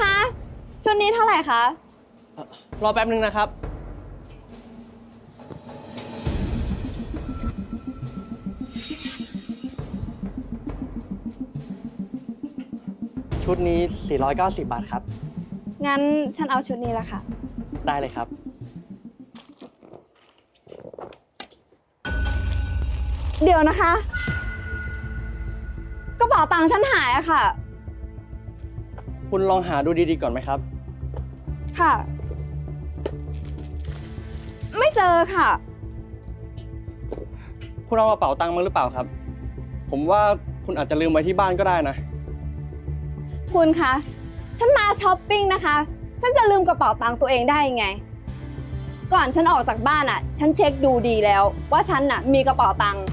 คะ ชุดนี้เท่าไหร่คะ เอ่อรอแป๊บนึงนะครับ ชุดนี้ 490 บาทครับ งั้นฉันเอาชุดนี้ละค่ะ ได้เลยครับ เดี๋ยวนะคะ กระเป๋าตังค์ฉันหายอะค่ะ คุณลองหาดูดีๆก่อนไหมครับ ค่ะ ไม่เจอค่ะ คุณเอากระเป๋าตังค์มาหรือเปล่าครับ ผมว่าคุณอาจจะลืมไว้ที่บ้านก็ได้นะ คุณคะ ฉันมาช้อปปิ้งนะคะ ฉันจะลืมกระเป๋าตังค์ตัวเองได้ยังไง ก่อนฉันออกจากบ้านอะ ฉันเช็คดูดีแล้ว ว่าฉันน่ะมีกระเป๋าตังค์